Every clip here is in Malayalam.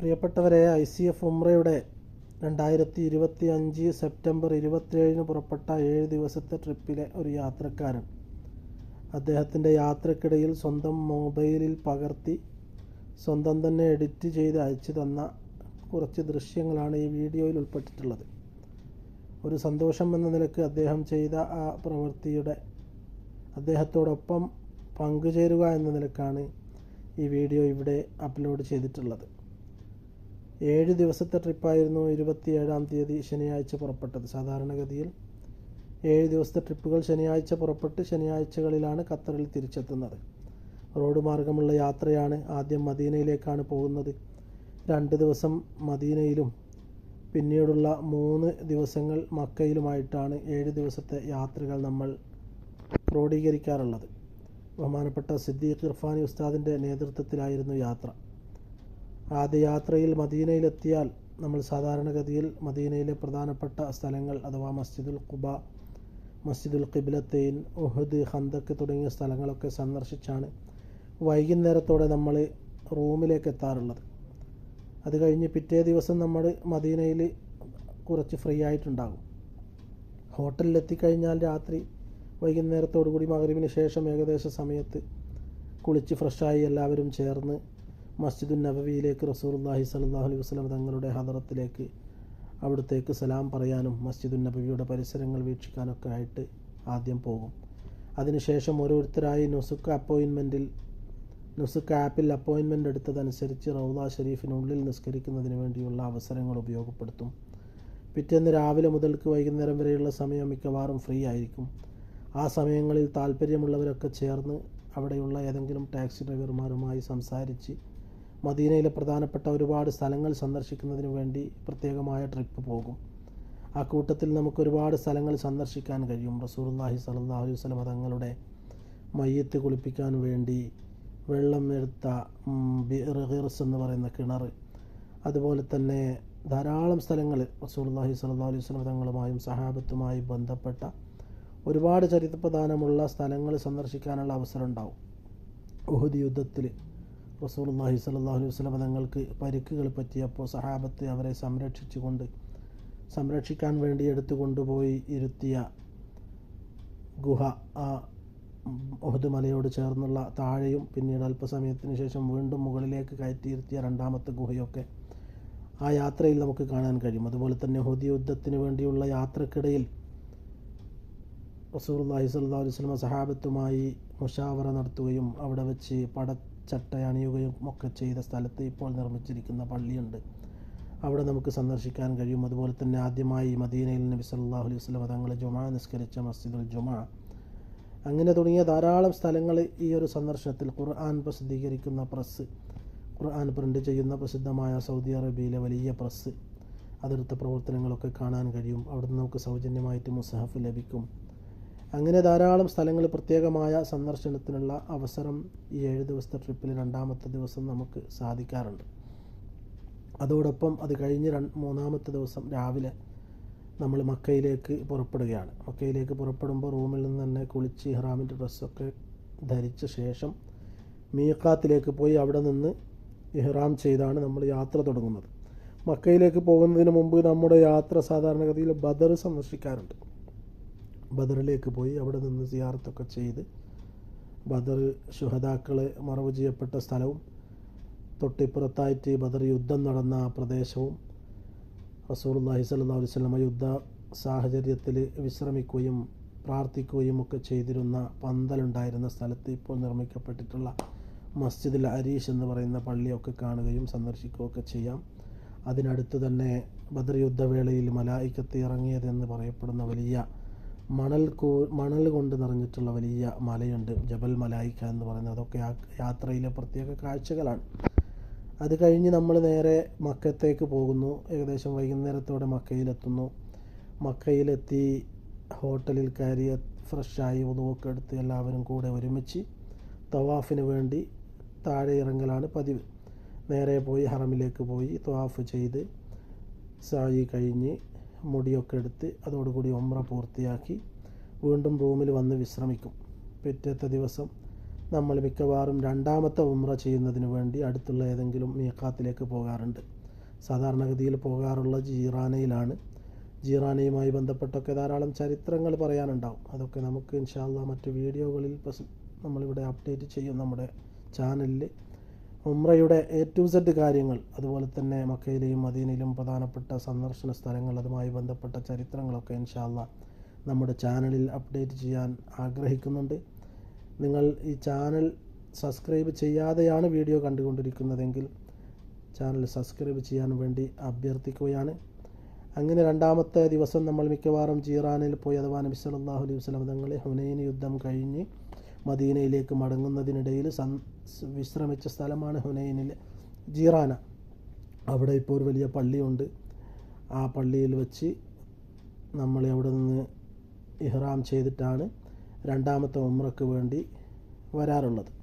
പ്രിയപ്പെട്ടവരെ ഐ സി എഫ് ഉംറയുടെ രണ്ടായിരത്തി ഇരുപത്തി അഞ്ച് സെപ്റ്റംബർ ഇരുപത്തിയേഴിന് പുറപ്പെട്ട ഏഴ് ദിവസത്തെ ട്രിപ്പിലെ ഒരു യാത്രക്കാരൻ. അദ്ദേഹത്തിന്റെ യാത്രക്കിടയിൽ സ്വന്തം മൊബൈലിൽ പകർത്തി സ്വന്തം തന്നെ എഡിറ്റ് ചെയ്ത് അയച്ചു തന്ന കുറച്ച് ദൃശ്യങ്ങളാണ് ഈ വീഡിയോയിൽ ഉൾപ്പെട്ടിട്ടുള്ളത്. ഒരു സന്തോഷം എന്ന നിലയ്ക്ക് അദ്ദേഹം ചെയ്ത ആ പ്രവൃത്തിയുടെ അദ്ദേഹത്തോടൊപ്പം പങ്കുചേരുക എന്ന നിലക്കാണ് ഈ വീഡിയോ ഇവിടെ അപ്ലോഡ് ചെയ്തിട്ടുള്ളത്. ഏഴ് ദിവസത്തെ ട്രിപ്പായിരുന്നു ഇരുപത്തിയേഴാം തീയതി ശനിയാഴ്ച പുറപ്പെട്ടത്. സാധാരണഗതിയിൽ ഏഴ് ദിവസത്തെ ട്രിപ്പുകൾ ശനിയാഴ്ച പുറപ്പെട്ട് ശനിയാഴ്ചകളിലാണ് ഖത്തറിൽ തിരിച്ചെത്തുന്നത്. റോഡ് മാർഗമുള്ള യാത്രയാണ് ആദ്യം മദീനയിലേക്കാണ് പോകുന്നത്. രണ്ട് ദിവസം മദീനയിലും പിന്നീടുള്ള മൂന്ന് ദിവസങ്ങൾ മക്കയിലുമായിട്ടാണ് ഏഴ് ദിവസത്തെ യാത്രകൾ നമ്മൾ ക്രോഡീകരിക്കാറുള്ളത്. ബഹുമാനപ്പെട്ട സിദ്ദീഖ് ഇർഫാനി ഉസ്താദിന്റെ നേതൃത്വത്തിലായിരുന്നു യാത്ര. ആദ്യ യാത്രയിൽ മദീനയിലെത്തിയാൽ നമ്മൾ സാധാരണഗതിയിൽ മദീനയിലെ പ്രധാനപ്പെട്ട സ്ഥലങ്ങൾ അഥവാ മസ്ജിദുൽ ഖുബ മസ്ജിദുൽ കിബിലത്തെയിൻ ഉഹദ് ഹന്തക്ക് തുടങ്ങിയ സ്ഥലങ്ങളൊക്കെ സന്ദർശിച്ചാണ് വൈകുന്നേരത്തോടെ നമ്മൾ റൂമിലേക്ക് എത്താറുള്ളത്. അത് കഴിഞ്ഞ് പിറ്റേ ദിവസം നമ്മൾ മദീനയിൽ കുറച്ച് ഫ്രീ ആയിട്ടുണ്ടാകും. ഹോട്ടലിൽ എത്തിക്കഴിഞ്ഞാൽ രാത്രി വൈകുന്നേരത്തോടു കൂടി മകരീവിന് ശേഷം ഏകദേശ സമയത്ത് കുളിച്ച് ഫ്രഷായി എല്ലാവരും ചേർന്ന് മസ്ജിദുൻ നബവിയിലേക്ക് റസൂർല്ലാഹി സലാഹു അലൈഹി വസ്ലം തങ്ങളുടെ ഹദറത്തിലേക്ക് അവിടത്തേക്ക് സലാം പറയാനും മസ്ജിദുൻ നബവിയുടെ പരിസരങ്ങൾ വീക്ഷിക്കാനൊക്കെ ആയിട്ട് ആദ്യം പോകും. അതിനുശേഷം ഓരോരുത്തരായി നുസുക്ക് അപ്പോയിൻമെന്റിൽ നുസുക്ക് ആപ്പിൽ അപ്പോയിൻമെന്റ് എടുത്തതനുസരിച്ച് റൗദ ഷെരീഫിനുള്ളിൽ നിസ്കരിക്കുന്നതിന് വേണ്ടിയുള്ള അവസരങ്ങൾ ഉപയോഗപ്പെടുത്തും. പിറ്റേന്ന് രാവിലെ മുതൽക്ക് വൈകുന്നേരം വരെയുള്ള സമയം മിക്കവാറും ഫ്രീ ആയിരിക്കും. ആ സമയങ്ങളിൽ താല്പര്യമുള്ളവരൊക്കെ ചേർന്ന് അവിടെയുള്ള ഏതെങ്കിലും ടാക്സി ഡ്രൈവർമാരുമായി സംസാരിച്ച് മദീനയിലെ പ്രധാനപ്പെട്ട ഒരുപാട് സ്ഥലങ്ങൾ സന്ദർശിക്കുന്നതിന് വേണ്ടി പ്രത്യേകമായ ട്രിപ്പ് പോകും. ആ കൂട്ടത്തിൽ നമുക്ക് ഒരുപാട് സ്ഥലങ്ങൾ സന്ദർശിക്കാൻ കഴിയും. റസൂർല്ലാഹി സലാഹു അലൈഹി വസ്ലം തങ്ങളുടെ മയ്യത്ത് കുളിപ്പിക്കാൻ വേണ്ടി വെള്ളം എടുത്ത ഹിർസ് എന്ന് പറയുന്ന കിണർ അതുപോലെ തന്നെ ധാരാളം സ്ഥലങ്ങൾ റസൂർല്ലാഹി സലാ അലൈഹി വസ്ലം തങ്ങളുമായും സഹാബത്തുമായി ബന്ധപ്പെട്ട ഒരുപാട് ചരിത്രപ്രധാനമുള്ള സ്ഥലങ്ങൾ സന്ദർശിക്കാനുള്ള അവസരം ഉണ്ടാവും. ഉഹുദ് യുദ്ധത്തിൽ റസൂലുള്ളാഹി സ്വല്ലല്ലാഹു അലൈഹി വസല്ലം തങ്ങൾക്ക് പരിക്കുകൾ പറ്റിയപ്പോൾ സഹാബത്ത് അവരെ സംരക്ഷിച്ചുകൊണ്ട് സംരക്ഷിക്കാൻ വേണ്ടി എടുത്തു കൊണ്ടുപോയി ഇരുത്തിയ ഗുഹ ആ ഉഹദ് മലയോട് ചേർന്നുള്ള താഴെയും പിന്നീട് അല്പസമയത്തിന് ശേഷം വീണ്ടും മുകളിലേക്ക് കയറ്റിയിരുത്തിയ രണ്ടാമത്തെ ഗുഹയൊക്കെ ആ യാത്രയിൽ നമുക്ക് കാണാൻ കഴിയും. അതുപോലെ തന്നെ ഹുദി യുദ്ധത്തിന് വേണ്ടിയുള്ള യാത്രക്കിടയിൽ റസൂർല്ലാഹി സ്വല്ലല്ലാഹു അലൈഹി വസല്ലം സഹാബത്തുമായി മുഷാവറ നടത്തുകയും അവിടെ വെച്ച് പടച്ചട്ട അണിയുകയും ഒക്കെ ചെയ്ത സ്ഥലത്ത് ഇപ്പോൾ നിർമ്മിച്ചിരിക്കുന്ന പള്ളിയുണ്ട്. അവിടെ നമുക്ക് സന്ദർശിക്കാൻ കഴിയും. അതുപോലെ തന്നെ ആദ്യമായി മദീനയിൽ നബി സല്ലാഹു അലൈഹി വസ്ലം തങ്ങൾ ജുമാ നിസ്കരിച്ച മസ്ജിദുൽ ജുമാ. അങ്ങനെ തുടങ്ങിയ ധാരാളം സ്ഥലങ്ങൾ ഈ ഒരു സന്ദർശനത്തിൽ ഖുർആൻ പ്രസിദ്ധീകരിക്കുന്ന പ്രസ് ഖുർആൻ പ്രിന്റ് ചെയ്യുന്ന പ്രസിദ്ധമായ സൗദി അറേബ്യയിലെ വലിയ പ്രസ്. അതിർത്ത പ്രവർത്തനങ്ങളൊക്കെ കാണാൻ കഴിയും. അവിടുന്ന് നമുക്ക് സൗജന്യമായിട്ട് മുസഹഫ് ലഭിക്കും. അങ്ങനെ ധാരാളം സ്ഥലങ്ങൾ പ്രത്യേകമായ സന്ദർശനത്തിനുള്ള അവസരം ഈ ഏഴ് ദിവസത്തെ ട്രിപ്പിൽ രണ്ടാമത്തെ ദിവസം നമുക്ക് സാധിക്കാറുണ്ട്. അതോടൊപ്പം അത് കഴിഞ്ഞ് മൂന്നാമത്തെ ദിവസം രാവിലെ നമ്മൾ മക്കയിലേക്ക് പുറപ്പെടുകയാണ്. മക്കയിലേക്ക് പുറപ്പെടുമ്പോൾ റൂമിൽ നിന്ന് തന്നെ കുളിച്ച് ഇഹ്റാമിന്റെ ഡ്രസ്സൊക്കെ ധരിച്ച ശേഷം മീക്കാത്തിലേക്ക് പോയി അവിടെ നിന്ന് ഇഹ്റാം ചെയ്താണ് നമ്മൾ യാത്ര തുടങ്ങുന്നത്. മക്കയിലേക്ക് പോകുന്നതിന് മുമ്പ് നമ്മുടെ യാത്ര സാധാരണഗതിയിൽ ബദർ സന്ദർശിക്കാറുണ്ട്. ബദറിലേക്ക് പോയി. അവിടെ നിന്ന് സിയാർത്തൊക്കെ ചെയ്ത് ബദർ ശുഹദാക്കളെ മറവ് ചെയ്യപ്പെട്ട സ്ഥലവും തൊട്ടിപ്പുറത്തായിട്ട് ബദർ യുദ്ധം നടന്ന ആ പ്രദേശവും റസൂർല്ലാഹി സല്ലാ വസ്ലമ യുദ്ധ സാഹചര്യത്തിൽ വിശ്രമിക്കുകയും പ്രാർത്ഥിക്കുകയും ഒക്കെ ചെയ്തിരുന്ന പന്തലുണ്ടായിരുന്ന സ്ഥലത്ത് ഇപ്പോൾ നിർമ്മിക്കപ്പെട്ടിട്ടുള്ള മസ്ജിദുൽ അരീഷ് എന്ന് പറയുന്ന പള്ളിയൊക്കെ കാണുകയും സന്ദർശിക്കുകയൊക്കെ ചെയ്യാം. അതിനടുത്ത് തന്നെ ബദർ യുദ്ധവേളയിൽ മലായിക്കത്ത് ഇറങ്ങിയതെന്ന് പറയപ്പെടുന്ന വലിയ മണൽ കോ മണൽ കൊണ്ട് നിറഞ്ഞിട്ടുള്ള വലിയ മലയുണ്ട്. ജബൽ മലായിക്ക എന്ന് പറയുന്നത് അതൊക്കെ ആ യാത്രയിലെ പ്രത്യേക കാഴ്ചകളാണ്. അത് കഴിഞ്ഞ് നമ്മൾ നേരെ മക്കത്തേക്ക് പോകുന്നു. ഏകദേശം വൈകുന്നേരത്തോടെ മക്കയിലെത്തുന്നു. മക്കയിലെത്തി ഹോട്ടലിൽ കയറി ഫ്രഷായി ഉതവൊക്കെ എടുത്ത് എല്ലാവരും കൂടെ ഒരുമിച്ച് തവാഫിന് വേണ്ടി താഴെ ഇറങ്ങലാണ് പതിവ്. നേരെ പോയി ഹറമിലേക്ക് പോയി തവാഫ് ചെയ്ത് സായി കഴിഞ്ഞ് മുടിയൊക്കെ എടുത്ത് അതോടുകൂടി ഒമ്ര പൂർത്തിയാക്കി വീണ്ടും റൂമിൽ വന്ന് വിശ്രമിക്കും. പിറ്റത്തെ ദിവസം നമ്മൾ മിക്കവാറും രണ്ടാമത്തെ ഉമ്ര ചെയ്യുന്നതിന് വേണ്ടി അടുത്തുള്ള ഏതെങ്കിലും മീക്കാത്തിലേക്ക് പോകാറുണ്ട്. സാധാരണഗതിയിൽ പോകാറുള്ള ജീറാനയിലാണ്. ജീറാനയുമായി ബന്ധപ്പെട്ടൊക്കെ ധാരാളം ചരിത്രങ്ങൾ പറയാനുണ്ടാവും. അതൊക്കെ നമുക്ക് ഇൻഷാല്ല മറ്റ് വീഡിയോകളിൽ നമ്മൾ നമ്മളിവിടെ അപ്ഡേറ്റ് ചെയ്യും നമ്മുടെ ചാനലിൽ ഉംറയുടെ എ ടു സെഡ് കാര്യങ്ങൾ അതുപോലെ തന്നെ മക്കയിലെയും മദീനയിലും പ്രധാനപ്പെട്ട സന്ദർശന സ്ഥലങ്ങൾ അതുമായി ബന്ധപ്പെട്ട ചരിത്രങ്ങളൊക്കെ ഇൻഷാല്ല നമ്മുടെ ചാനലിൽ അപ്ഡേറ്റ് ചെയ്യാൻ ആഗ്രഹിക്കുന്നുണ്ട്. നിങ്ങൾ ഈ ചാനൽ സബ്സ്ക്രൈബ് ചെയ്യാതെയാണ് വീഡിയോ കണ്ടുകൊണ്ടിരിക്കുന്നതെങ്കിൽ ചാനൽ സബ്സ്ക്രൈബ് ചെയ്യാൻ വേണ്ടി അഭ്യർത്ഥിക്കുകയാണ്. അങ്ങനെ രണ്ടാമത്തെ ദിവസം നമ്മൾ മിക്കവാറും ജീറാനിൽ പോയി അഥവാ നബി സല്ലല്ലാഹു അലൈഹി വസല്ലം തങ്ങളെ ഹുനൈൻ യുദ്ധം കഴിഞ്ഞ് മദീനയിലേക്ക് മടങ്ങുന്നതിനിടയിൽ സൻ വിശ്രമിച്ച സ്ഥലമാണ് ഹുനൈനിലെ ജീറാന. അവിടെ ഇപ്പോൾ ഒരു വലിയ പള്ളിയുണ്ട്. ആ പള്ളിയിൽ വെച്ച് നമ്മൾ അവിടെ നിന്ന് ഇഹ്റാം ചെയ്തിട്ടാണ് രണ്ടാമത്തെ ഉമ്രക്ക് വേണ്ടി വരാറുള്ളത്.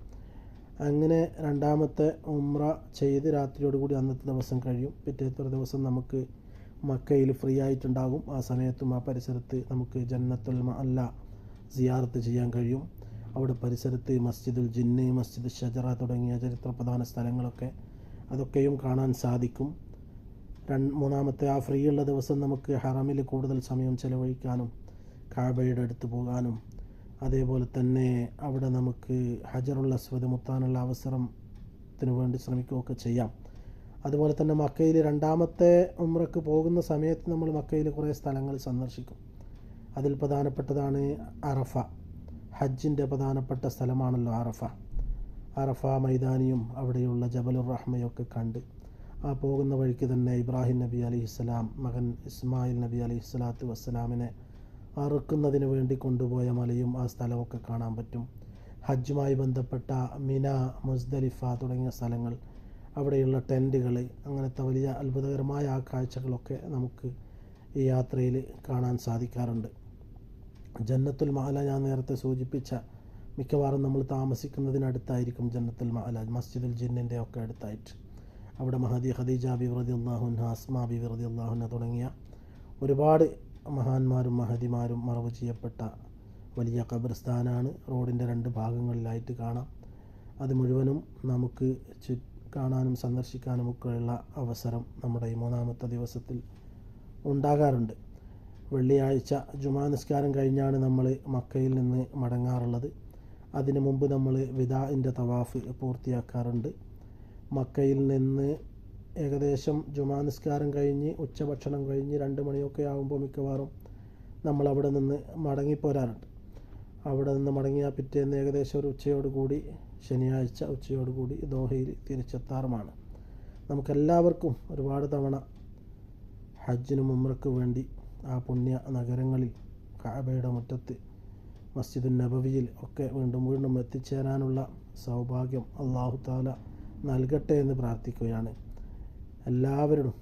അങ്ങനെ രണ്ടാമത്തെ ഉമ്ര ചെയ്ത് രാത്രിയോടുകൂടി അന്നത്തെ ദിവസം കഴിയും. പിറ്റേത്തെ ഒരു ദിവസം നമുക്ക് മക്കയിൽ ഫ്രീ ആയിട്ടുണ്ടാകും. ആ സമയത്തും ആ പരിസരത്ത് നമുക്ക് ജന്നത്തുൽ അല്ല സിയാറത്ത് ചെയ്യാൻ കഴിയും. അവിടെ പരിസരത്ത് മസ്ജിദുൽ ജിന്ന് മസ്ജിദ് ഷജറ തുടങ്ങിയ ചരിത്ര പ്രധാന സ്ഥലങ്ങളൊക്കെ അതൊക്കെയും കാണാൻ സാധിക്കും. രണ്ട് മൂന്നാമത്തെ ആ ഫ്രീ ഉള്ള ദിവസം നമുക്ക് ഹറമിൽ കൂടുതൽ സമയം ചെലവഴിക്കാനും കാബയുടെ അടുത്ത് പോകാനും. അതേപോലെ തന്നെ അവിടെ നമുക്ക് ഹജറുൽ അസ്വദ് മുത്താനുള്ള അവസരത്തിന് വേണ്ടി ശ്രമിക്കുകയൊക്കെ ചെയ്യാം. അതുപോലെ തന്നെ മക്കയിൽ രണ്ടാമത്തെ ഉമ്രക്ക് പോകുന്ന സമയത്ത് നമ്മൾ മക്കയിൽ കുറേ സ്ഥലങ്ങൾ സന്ദർശിക്കും. അതിൽ പ്രധാനപ്പെട്ടതാണ് അറഫ. ഹജ്ജിന്റെ പ്രധാനപ്പെട്ട സ്ഥലമാണല്ലോ അറഫ. അറഫ മൈതാനിയും അവിടെയുള്ള ജബലുർ റഹ്മയൊക്കെ കണ്ട്. ആ പോകുന്ന വഴിക്ക് തന്നെ ഇബ്രാഹിം നബി അലിഹിസ്സലാം മകൻ ഇസ്മായിൽ നബി അലി ഇസ്ലാത്തു വസ്സലാമിനെ അറുക്കുന്നതിന് വേണ്ടി കൊണ്ടുപോയ മലയും ആ സ്ഥലമൊക്കെ കാണാൻ പറ്റും. ഹജ്ജുമായി ബന്ധപ്പെട്ട മിന മുസ്ദലിഫ തുടങ്ങിയ സ്ഥലങ്ങൾ അവിടെയുള്ള ടെന്റുകൾ അങ്ങനത്തെ വലിയ അത്ഭുതകരമായ ആ കാഴ്ചകളൊക്കെ നമുക്ക് ഈ യാത്രയിൽ കാണാൻ സാധിക്കാറുണ്ട്. ജന്നത്തുൽ മഹല ഞാൻ നേരത്തെ സൂചിപ്പിച്ച മിക്കവാറും നമ്മൾ താമസിക്കുന്നതിനടുത്തായിരിക്കും ജന്നത്തുൽ മഹല മസ്ജിദുൽ ജിന്നിന്റെ ഒക്കെ അടുത്തായിട്ട്. അവിടെ മഹദി ഖദീജ ബി അള്ളാഹുൻ ബി റതി അള്ളാഹുന തുടങ്ങിയ ഒരുപാട് മഹാന്മാരും മഹതിമാരും മറവ് ചെയ്യപ്പെട്ട വലിയ ഖബർസ്ഥാനാണ്. റോഡിന്റെ രണ്ട് ഭാഗങ്ങളിലായിട്ട് കാണാം. അത് മുഴുവനും നമുക്ക് ചു കാണാനും സന്ദർശിക്കാനും ഒക്കെയുള്ള അവസരം നമ്മുടെ ഈ മൂന്നാമത്തെ ദിവസത്തിൽ ഉണ്ടാകാറുണ്ട്. വെള്ളിയാഴ്ച ജുമാ നിസ്കാരം കഴിഞ്ഞാണ് നമ്മൾ മക്കയിൽ നിന്ന് മടങ്ങാറുള്ളത്. അതിനു മുമ്പ് നമ്മൾ വിദാഇന്റെ തവാഫ് പൂർത്തിയാക്കാറുണ്ട്. മക്കയിൽ നിന്ന് ഏകദേശം ജുമാ നിസ്കാരം കഴിഞ്ഞ് ഉച്ചഭക്ഷണം കഴിഞ്ഞ് രണ്ട് മണിയൊക്കെ ആകുമ്പോൾ മിക്കവാറും നമ്മൾ അവിടെ നിന്ന് മടങ്ങിപ്പോരാറുണ്ട്. അവിടെ നിന്ന് മടങ്ങിയ പിറ്റേന്ന് ഏകദേശം ഒരു ഉച്ചയോട് കൂടി ശനിയാഴ്ച ഉച്ചയോട് കൂടി ദോഹയിൽ തിരിച്ചെത്താറുമാണ്. നമുക്കെല്ലാവർക്കും ഒരുപാട് തവണ ഹജ്ജിനും ഉമ്രക്ക് വേണ്ടി ആ പുണ്യ നഗരങ്ങളിൽ കാബയുടെ മുറ്റത്ത് മസ്ജിദുൻ നബവിയിൽ ഒക്കെ വീണ്ടും വീണ്ടും എത്തിച്ചേരാനുള്ള സൗഭാഗ്യം അള്ളാഹു താല നൽകട്ടെ എന്ന് പ്രാർത്ഥിക്കുകയാണ്. എല്ലാവരും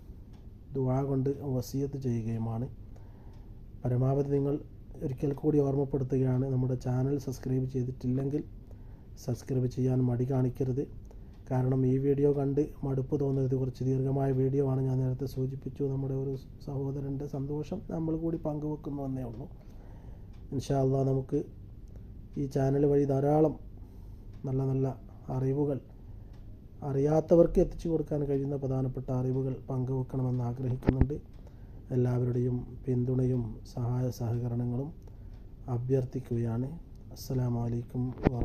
ദുവാ കൊണ്ട് വസീയത്ത് ചെയ്യുകയുമാണ്. പരമാവധി നിങ്ങൾ ഒരിക്കൽ കൂടി ഓർമ്മപ്പെടുത്തുകയാണ് നമ്മുടെ ചാനൽ സബ്സ്ക്രൈബ് ചെയ്തിട്ടില്ലെങ്കിൽ സബ്സ്ക്രൈബ് ചെയ്യാൻ മടി കാണിക്കരുത്. കാരണം ഈ വീഡിയോ കണ്ട് മടുപ്പ് തോന്നരുത്. കുറച്ച് ദീർഘമായ വീഡിയോ ആണ് ഞാൻ നേരത്തെ സൂചിപ്പിച്ചു. നമ്മുടെ ഒരു സഹോദരന്റെ സന്തോഷം നമ്മൾ കൂടി പങ്കുവെക്കുന്നു എന്നേ ഉള്ളൂ. ഇൻഷാ അള്ളാ നമുക്ക് ഈ ചാനൽ വഴി ധാരാളം നല്ല നല്ല അറിവുകൾ അറിയാത്തവർക്ക് എത്തിച്ചു കൊടുക്കാൻ കഴിയുന്ന പ്രധാനപ്പെട്ട അറിവുകൾ പങ്കുവെക്കണമെന്ന് ആഗ്രഹിക്കുന്നുണ്ട്. എല്ലാവരുടെയും പിന്തുണയും സഹായ സഹകരണങ്ങളും അഭ്യർത്ഥിക്കുകയാണ്. അസ്സലാമലൈക്കും